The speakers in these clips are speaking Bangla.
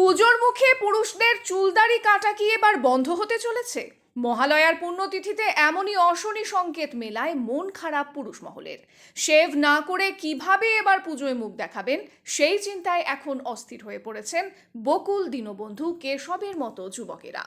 পুজোর মুখে পুরুষদের চুলদাড়ি কাটা কি এবার বন্ধ হতে চলেছে? মহালয়ার পুণ্যতিথিতে এমনই অশনি সংকেত মেলায় মন খারাপ পুরুষ মহলের। শেভ না করে কীভাবে এবার পুজোয় মুখ দেখাবেন? সেই চিন্তায় এখন অস্থির হয়ে পড়েছেন বকুল দীনবন্ধু কেশবের মতো যুবকেরা।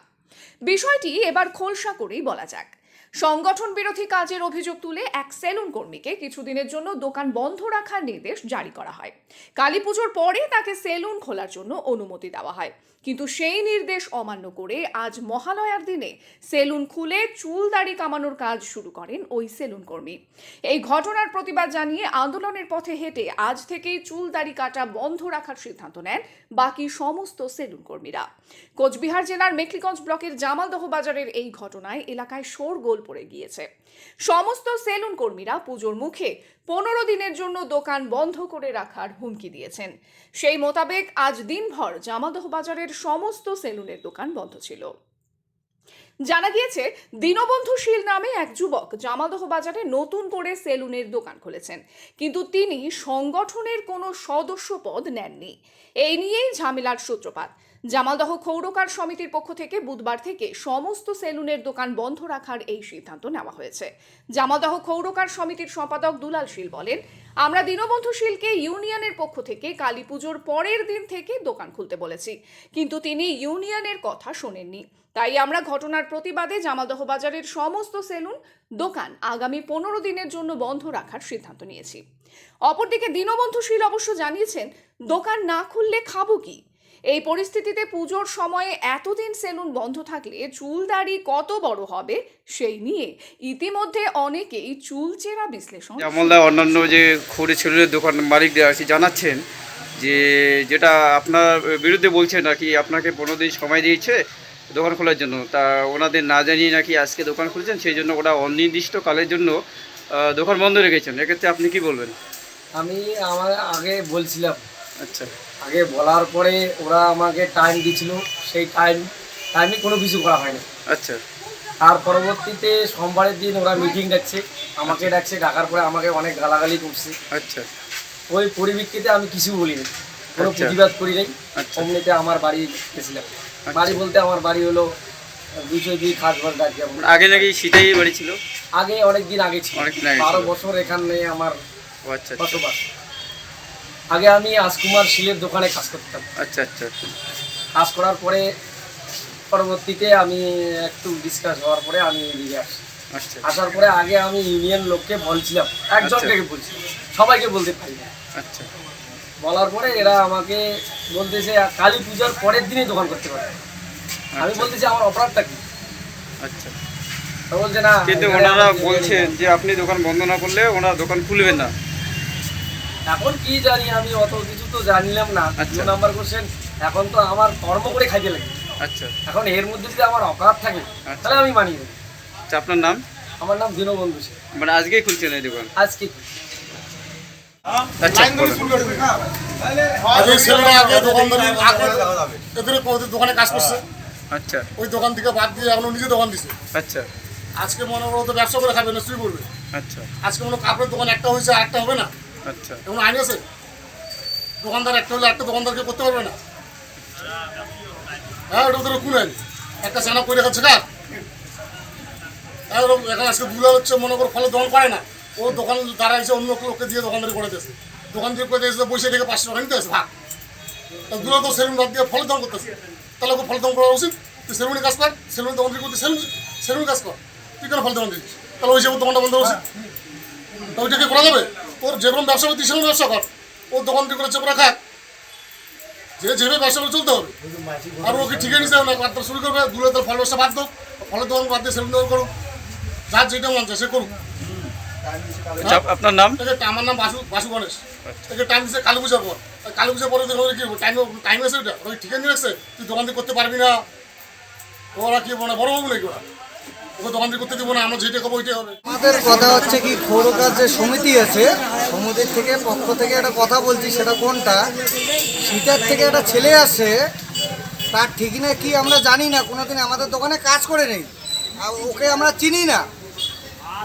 বিষয়টি এবার খোলসা করেই বলা যাক। সংগঠন বিরোধী কাজের অভিযোগ তুলে এক সেলুন কর্মীকে কিছুদিনের জন্য দোকান বন্ধ রাখার নির্দেশ জারি করা হয়। কালী পুজোর পরে তাকে সেলুন খোলার জন্য অনুমতি দেওয়া হয়। কিন্তু সেই নির্দেশ অমান্য করে আজ মহালয়ার দিনে সেলুন খুলে চুল দাড়ি কামানোর কাজ শুরু করেন ওই সেলুন কর্মী। এই ঘটনার প্রতিবাদ জানিয়ে আন্দোলনের পথে হেঁটে আজ থেকেই চুল দাড়ি কাটা বন্ধ রাখার সিদ্ধান্ত নেন বাকি সমস্ত সেলুন কর্মীরা। কোচবিহার জেলার মেখলিগঞ্জ ব্লকের জামালদহ বাজারের এই ঘটনায় এলাকায় শোরগোল পড়ে গিয়েছে। সমস্ত সেলুন কর্মীরা পুজোর মুখে পনেরো দিনের জন্য দোকান বন্ধ করে রাখার হুমকি দিয়েছেন। সেই মোতাবেক আজ দিনভর জামালদহ বাজারের সমস্ত সেলুনের দোকান বন্ধ ছিল। জানা গিয়েছে, দীনবন্ধু শীল নামে এক যুবক জামালদহ বাজারে নতুন করে সেলুনের দোকান খুলেছেন। কিন্তু তিনি সংগঠনের কোনো সদস্য পদ নেননি। এই নিয়েই ঝামেলার সূত্রপাত। জামালদহ ক্ষৌরকার সমিতির পক্ষ থেকে বুধবার থেকে সমস্ত সেলুনের দোকান বন্ধ রাখার এই সিদ্ধান্ত নেওয়া হয়েছে। জামালদহ ক্ষৌরকার সমিতির সম্পাদক দুলাল শীল বলেন, আমরা দীনবন্ধু শীলকে ইউনিয়নের পক্ষ থেকে কালী পুজোর পরের দিন থেকে দোকান খুলতে বলেছি, কিন্তু তিনি ইউনিয়নের কথা শোনেননি। তাই আমরা ঘটনার প্রতিবাদে জামালদহ বাজারের সমস্ত সেলুন দোকান আগামী পনেরো দিনের জন্য বন্ধ রাখার সিদ্ধান্ত নিয়েছি। অপরদিকে দীনবন্ধু শীল অবশ্য জানিয়েছেন, দোকান না খুললে খাব কি? এই পরিস্থিতিতে পুজোর সময়ে এতদিন সেলুন বন্ধ থাকলে চুল দাড়ি কত বড় হবে সেই নিয়ে ইতিমধ্যে অনেকেই চুলচেরা বিশ্লেষণ আমলদা অন্যান্য যে খড়ি ছেলের দোকান মালিকদের কি জানাচ্ছেন যে যেটা আপনার বিরুদ্ধে বলছেন নাকি আপনাকে পনেরো দিন সময় দিয়েছে দোকান খোলার জন্য। তা ওনাদের না জানিয়ে নাকি আজকে দোকান খুলেছেন সেই জন্য ওরা অনির্দিষ্ট কালের জন্য দোকান বন্ধ রেখেছেন। এক্ষেত্রে আপনি কি বলবেন? আমি আমার আগে বলছিলাম আচ্ছা। আগে বলার পরে ওরা আমাকে টাইম দিছিল। সেই টাইম টাইমে কোনো কিছু করা হয়নি। আচ্ছা। তার পরবর্তীতে সোমবারের দিন ওরা মিটিং ডাকছে আমাকে ডাকছে ডাকার পরে আমাকে অনেক গালাগালি করছে। আচ্ছা। ওই পরিপ্রেক্ষিতে আমি কিছু বলিনি। কোনো আচ্ছা। প্রতিবাদ করি নাই। আচ্ছা। অমনিতে আমার বাড়ি গেছিলাম। বাড়ি বলতে আমার বাড়ি হলো দুশো দুই খাসবার ডাক যেমন। আগে নাকি শীতেই বাড়ি ছিল? আগে অনেক দিন আগে ছিল। বারো বছর এখানে আমার আচ্ছা আচ্ছা। বসবাস। আগে আমি আজকুমার শিলের দোকানে কাজ করতাম। আচ্ছা আচ্ছা আচ্ছা। কাজ করার পরে পরবর্তীতে আমি একটু ডিসকাস হওয়ার পরে আমি এদিকে আসি। আচ্ছা আসার পরে আগে আমি ইউনিয়ন লোককে বলছিলাম একজনকে বলছি সবাইকে বলতে পারি না। আচ্ছা। বলার পরে এরা আমাকে বলতেছে কালী পূজার পরের দিনই দোকান করতে পারে আমি আচ্ছা। বলতেছি আমার অপরাধটা কি? আচ্ছা। বলছে না কিন্তু ওনারা বলছেন যে আপনি দোকান বন্ধ না করলে ওনারা দোকান খুলবেন না। এখন কি জানি আমি অত কিছু তো জানিলাম না। আচ্ছা। দু নাম্বার কোশ্চেন এখন তো আমার কর্ম করে খাইতে লাগে। আচ্ছা। এখন এর মধ্যে যদি আমার অপরাধ থাকে আচ্ছা। তাহলে আমি মানি নেব। আচ্ছা আপনার নাম? আমার নাম দীনবন্ধু সেন। মানে আজকেই খুলছেন এই দোকান? আজকে আচ্ছা এদের ওদের দোকানে কাজ করছে। আচ্ছা। ওই দোকান থেকে বাদ দিয়ে এখন নিজে দোকান দিছে। আচ্ছা। আজকে মনে করো তো ব্যবসা করে খাবে না শুরু করবে আচ্ছা। আজকে মনে কাপড়ের দোকান একটা হয়েছে আর একটা হবে না। আচ্ছা। এমন আইন আছে? দোকানদার একটা হলে একটা দোকানদারকে করতে পারবে না। হ্যাঁ ওটা ওদের কোন আইন? একটা চানা করে খাচ্ছে কার? হ্যাঁ ওরকম এখন আজকে দুলাল হচ্ছে, মনে করো ফলে দোকান করে না। ও দোকান দ্বারা এসে অন্য লোককে দিয়ে দোকানদারি করে দিয়েছে। দোকান দিয়ে করে দিয়েছে, বসে থেকে পাঁচশো টাকা নিতে আসে ভাগ। দুলাল তো সেলুন বাদ দিয়ে ফলের দাম করতেছে। তাহলে ওকে ফলের দাম করা উচিত? তুই সেলুনে কাজ কর, সেলুনে দোকান করতে সেলুন সেলুন কাজ কর। তুই কেন ফল দোকান দিচ্ছিস তাহলে ওই হিসেবে দোকানটা বন্ধ তা ওইটাকে করা যাবে? ওর যে কোনো ব্যবসা করতে সেরকম ব্যবসা কর। ওর দোকান দিয়ে করে চেপড়া খাক যে যেভাবে ব্যবসা করে চলতে হবে। আর ওকে ঠিকই নিতে হবে না। কাটতে শুরু করবে দূরে তার ফল ব্যবসা বাদ দাও। ফলের দোকান বাদ দিয়ে সেরকম দোকান করুক যার যেটা মন চায় সে করুক। আচ্ছা আপনার নাম? আমার নাম বাসু বাসু গণেশ। একে টাইম দিচ্ছে কালী পূজার পর। কালী পূজার পরে ওরা কি টাইম টাইম আছে ওটা? ওই ঠিকই নিয়ে রাখছে? তুই দোকান দিয়ে করতে পারবি না। ওরা কি মানে বড় বাবু নাকি ওরা? আমাদের কথা হচ্ছে কি যে সমিতি আছে থেকে থেকে একটা কথা বলছি, সেটা কোনটা? থেকে একটা ছেলে আসে, তার ঠিক না কি আমরা জানি না, কোনোদিন আমাদের দোকানে কাজ করে নেই। আর ওকে আমরা চিনি না।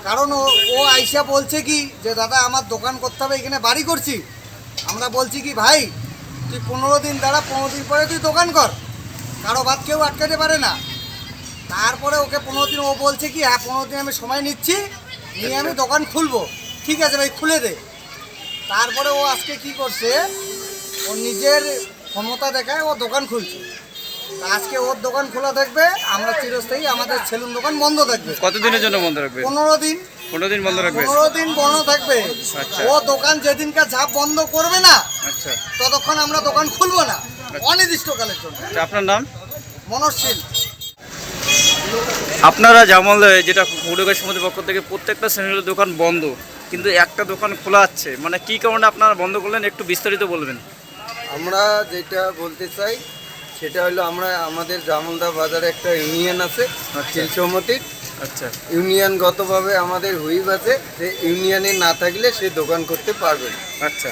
কারণ ও ও আইসা বলছে কি, যে দাদা, আমার দোকান করতে হবে, এখানে বাড়ি করছি। আমরা বলছি কি, ভাই, তুই পনেরো দিন দাঁড়া, পনেরো দিন পরে তুই দোকান কর। কারও বাদ কেউ আটকাতে পারে না। তারপরে ওকে পনেরো দিন ও বলছে কি হ্যাঁ পনেরো দিন আমি সময় নিচ্ছি নিয়ে আমি দোকান খুলবো। ঠিক আছে ভাই খুলে দে। তারপরে ও আজকে কি করছে ও নিজের ক্ষমতা দেখায় ও দোকান খুলছে। আজকে ওর দোকান খোলা থাকবে আমরা চিরস্থায়ী আমাদের সেলুন দোকান বন্ধ থাকবে। কতদিনের জন্য বন্ধ রাখবেন পনেরো দিন। পনেরো দিন বন্ধ রাখবেন পনেরো দিন বন্ধ থাকবে। আচ্ছা। ও দোকান যেদিনকার ঝাপ বন্ধ করবে না আচ্ছা। ততক্ষণ আমরা দোকান খুলবো না। অনির্দিষ্টকালের জন্য। আচ্ছা, আপনার নাম? মনস্বীল আপনারা যেমন যেটা ফুডোগের সমিতির পক্ষ থেকে প্রত্যেকটা শ্রেণির দোকান বন্ধ কিন্তু একটা দোকান খোলা আছে। মানে কি কারণে আপনারা বন্ধ করলেন একটু বিস্তারিত বলবেন। আমরা যেটা বলতে চাই সেটা হলো আমরা আমাদের জামলদা বাজারে একটা ইউনিয়ন আছে শিল সমিতির আচ্ছা। ইউনিয়নগতভাবে আমাদের হুইপ আছে যে ইউনিয়নে না থাকলে সে দোকান করতে পারবে না। আচ্ছা।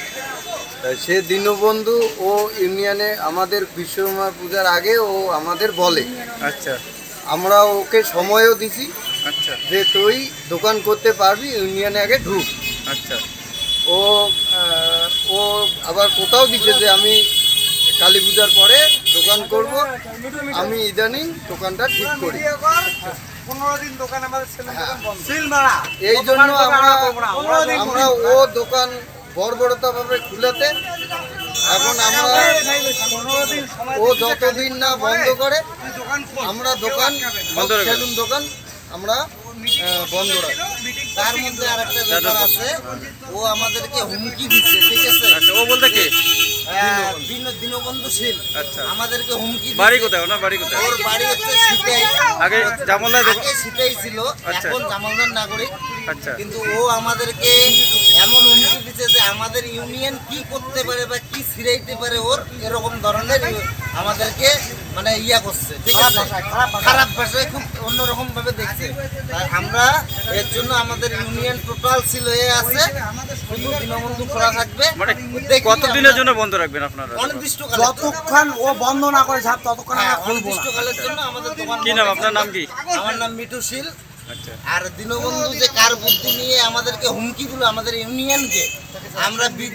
সে দীনবন্ধু ও ইউনিয়নে আমাদের বিশ্বকর্মা পূজার আগে ও আমাদের বলে। আচ্ছা। আমরা ওকে সময়ও দিছি। আচ্ছা। যে তুই দোকান করতে পারবি ইউনিয়নে আগে ঢুক। আচ্ছা। ও ও আবার কোথাও দিচ্ছে যে আমি কালী পূজার পরে দোকান করব আমি ইদানিং দোকানটা ঠিক করি। পনেরো দিন দোকান আমাদের সেলুন দোকান বন্ধ। এই জন্য আমরা আমরা ও দোকান বর্বরতাভাবে খুলেতে এখন আমরা ও যতদিন না বন্ধ করে আমরা দোকান সেলুন দোকান আমরা বন্ধ রাখি। তার মধ্যে আর একটা ব্যাপার আছে ও আমাদেরকে হুমকি দিচ্ছে ঠিক আছে? আচ্ছা ও বলতে কে? আচ্ছা। আমাদেরকে হুমকি বাড়ি কোথায় ওনার? বাড়ি কোথায়? ওর বাড়ি হচ্ছে সিটাই আগে জামলদার আগে সিটাই ছিল আচ্ছা। এখন জামালদার নাগরিক। আচ্ছা। কিন্তু ও আমাদেরকে এমন হুমকি দিচ্ছে যে আমাদের ইউনিয়ন কি করতে পারে বা কি ছিড়াইতে পারে ওর এরকম ধরনের আমাদেরকে মানে ইয়া করছে ঠিক আছে? খারাপ ভাষায়। খুব অন্যরকম ভাবে দেখছে আমরা এর জন্য আমাদের ইউনিয়ন টোটাল ছিল এ আছে। শুধু দীনবন্ধু খোলা থাকবে। মানে কতদিনের আমরা জন্য বন্ধ রাখবেন আপনারা? দোকান? যতক্ষণ ও বন্ধ না করে ঝাপ ততক্ষণ হ্যাঁ, অনির্দিষ্টকালের জন্য আমাদের দোকান কি নাম? আপনার নাম কি? আমার নাম মিঠুশীল আচ্ছা। আর দীনবন্ধু যে কার বুদ্ধি নিয়ে আমাদেরকে হুমকি দিল আমাদের ইউনিয়নকে আমরা বীর